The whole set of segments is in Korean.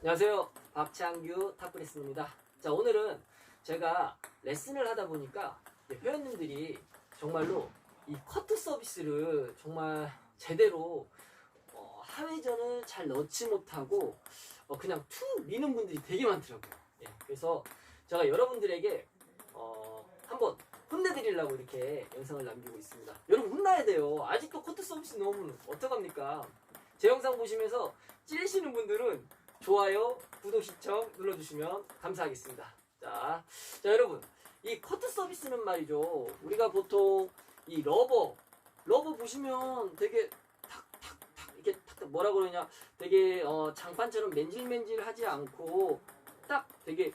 안녕하세요. 박창규 탑그리스입니다. 자, 오늘은 제가 레슨을 하다 보니까 회원님들이 정말로 이 커트 서비스를 정말 제대로 어, 하회전을 잘 넣지 못하고 어, 그냥 툭 미는 분들이 되게 많더라고요. 예, 그래서 제가 여러분들에게 어, 한번 혼내드리려고 이렇게 영상을 남기고 있습니다. 여러분 혼나야 돼요. 아직도 커트 서비스 넣으면 어떡합니까? 제 영상 보시면서 찔리시는 분들은 좋아요, 구독, 시청 눌러주시면 감사하겠습니다. 자, 자 여러분 이 커트 서비스는 말이죠. 우리가 보통 이 러버 러버 보시면 되게 탁탁탁 이게 탁 뭐라 그러냐 되게 어, 장판처럼 맨질맨질하지 않고 딱 되게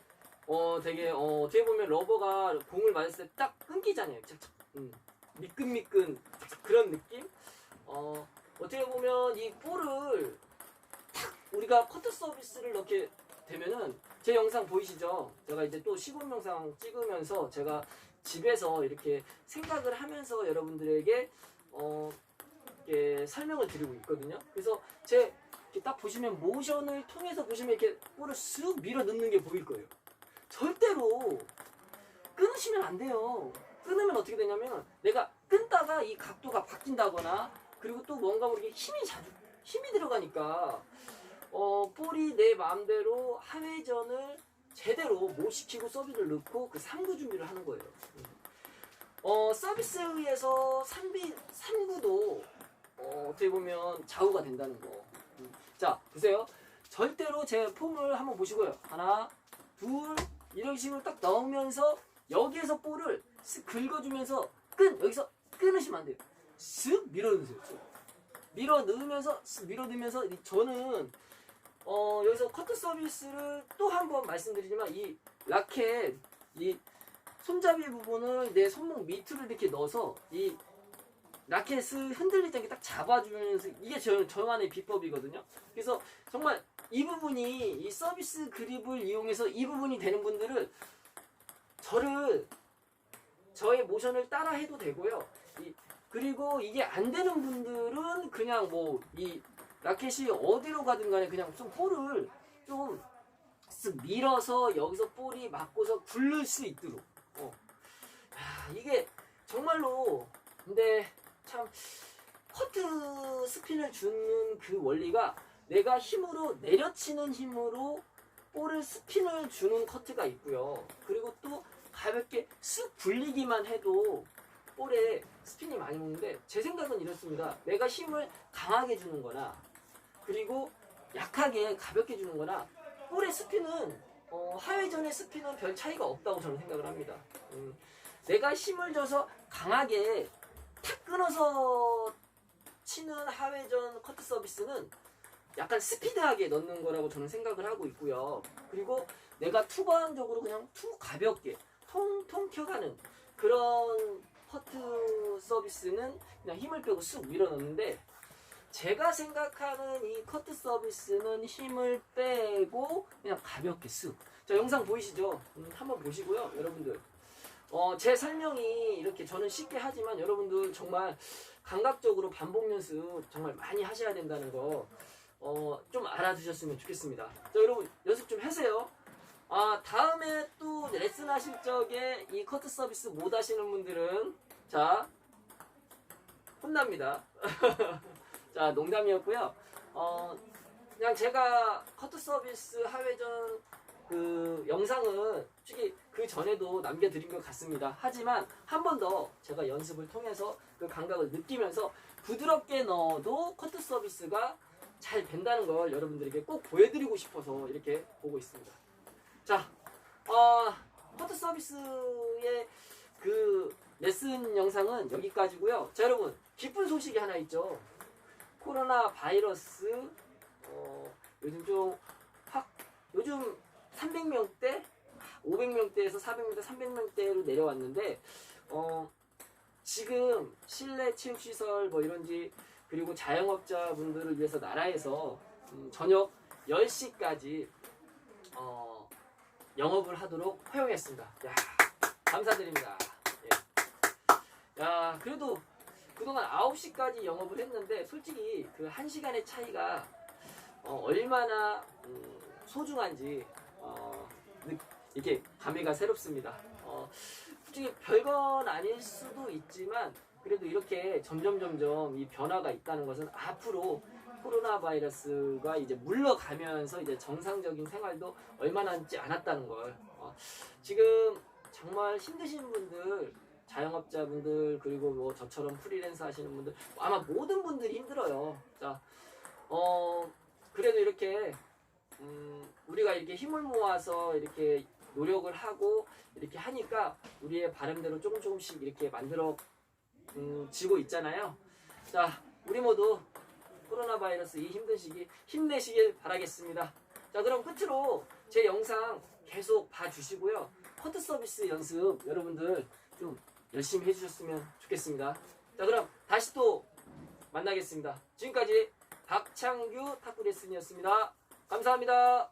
어 되게 어 어떻게 보면 러버가 공을 맞았을 때 딱 끊기잖아요. 착착. 음, 미끈미끈 그런 느낌. 어 어떻게 보면 이 볼을 탁 우리가 커트 서비스를 넣게 되면은 제 영상 보이시죠? 제가 이제 또 시범 영상 찍으면서 제가 집에서 이렇게 생각을 하면서 여러분들에게 어 이렇게 설명을 드리고 있거든요. 그래서 제 딱 보시면 모션을 통해서 보시면 이렇게 볼을 쓱 밀어 넣는 게 보일 거예요. 절대로 끊으시면 안 돼요. 끊으면 어떻게 되냐면 내가 끊다가 이 각도가 바뀐다거나 그리고 또 뭔가 모르게 힘이 자주 힘이 들어가니까 어 볼이 내 마음대로 하회전을 제대로 못 시키고 서비스를 넣고 그 3구 준비를 하는 거예요. 음. 어 서비스에 의해서 3비 3구도 어, 어떻게 보면 좌우가 된다는 거. 음. 자 보세요. 절대로 제 폼을 한번 보시고요. 하나, 둘 이런 식으로 딱 넣으면서 여기에서 볼을 쓱 긁어주면서 끈 여기서 끊으시면 안 돼요. 쓱 밀어넣으세요. 쓱. 밀어 넣으면서 쓱 밀어 넣으면서 이- 저는 어 여기서 커트 서비스를 또 한 번 말씀드리지만 이 라켓 이 손잡이 부분을 내 손목 밑으로 이렇게 넣어서 이 라켓을 흔들릴 때 딱 잡아주면서 이게 저, 저만의 비법이거든요. 그래서 정말 이 부분이 이 서비스 그립을 이용해서 이 부분이 되는 분들은 저를 저의 모션을 따라 해도 되고요. 이, 그리고 이게 안 되는 분들은 그냥 뭐 이 라켓이 어디로 가든 간에 그냥 좀 볼을 좀쓱 밀어서 여기서 볼이 맞고서 굴릴 수 있도록. 어. 야, 이게 정말로 근데 참 커트 스핀을 주는 그 원리가 내가 힘으로 내려치는 힘으로 볼을 스핀을 주는 커트가 있고요. 그리고 또 가볍게 쓱 굴리기만 해도 볼에 스핀이 많이 오는데 제 생각은 이렇습니다. 내가 힘을 강하게 주는 거나 그리고 약하게 가볍게 주는 거나 볼의 스핀은 어, 하회전의 스핀은 별 차이가 없다고 저는 생각을 합니다. 음, 내가 힘을 줘서 강하게 탁 끊어서 치는 하회전 커트 서비스는 약간 스피드하게 넣는 거라고 저는 생각을 하고 있고요. 그리고 내가 투번적으로 그냥 투 가볍게 통통 튀어가는 그런 커트 서비스는 그냥 힘을 빼고 쑥 밀어 넣는데 제가 생각하는 이 커트 서비스는 힘을 빼고 그냥 가볍게 쑥. 자 영상 보이시죠? 음, 한번 보시고요, 여러분들. 어, 제 설명이 이렇게 저는 쉽게 하지만 여러분들 정말 감각적으로 반복 연습 정말 많이 하셔야 된다는 거, 어, 좀 알아두셨으면 좋겠습니다. 자, 여러분, 연습 좀 하세요. 아, 다음에 또 레슨 하실 적에 이 커트 서비스 못 하시는 분들은, 자, 혼납니다. 자, 농담이었고요. 어, 그냥 제가 커트 서비스 하회전 그 영상은 솔직히 그 전에도 남겨드린 것 같습니다. 하지만 한 번 더 제가 연습을 통해서 그 감각을 느끼면서 부드럽게 넣어도 커트 서비스가 잘 된다는 걸 여러분들에게 꼭 보여드리고 싶어서 이렇게 보고 있습니다. 자, 어, 커트 서비스의 그 레슨 영상은 여기까지고요. 자, 여러분 기쁜 소식이 하나 있죠. 코로나 바이러스 어, 요즘 좀 확 요즘 300명대 500명대에서 400명대 300명대로 내려왔는데 어, 지금 실내 체육시설 뭐 이런지 그리고 자영업자분들을 위해서 나라에서 음, 저녁 10시까지 어, 영업을 하도록 허용했습니다. 야, 감사드립니다. 예. 야, 그래도 그동안 9시까지 영업을 했는데 솔직히 그 1시간의 차이가 어, 얼마나 음, 소중한지 어, 느- 이렇게 감회가 새롭습니다. 어, 솔직히 별건 아닐 수도 있지만 그래도 이렇게 점점 점점 이 변화가 있다는 것은 앞으로 코로나 바이러스가 이제 물러가면서 이제 정상적인 생활도 얼마 남지 않았다는 걸 어, 지금 정말 힘드신 분들 자영업자분들 그리고 뭐 저처럼 프리랜서 하시는 분들 아마 모든 분들이 힘들어요. 자, 어 그래도 이렇게 음, 우리가 이렇게 힘을 모아서 이렇게 노력을 하고 이렇게 하니까 우리의 바람대로 조금 조금씩 이렇게 만들어 음, 지고 있잖아요. 자, 우리 모두 코로나 바이러스 이 힘든 시기 힘내시길 바라겠습니다. 자, 그럼 끝으로 제 영상 계속 봐주시고요. 커트 서비스 연습 여러분들 좀 열심히 해주셨으면 좋겠습니다. 자, 그럼 다시 또 만나겠습니다. 지금까지 박창규 탁구 레슨이었습니다. 감사합니다.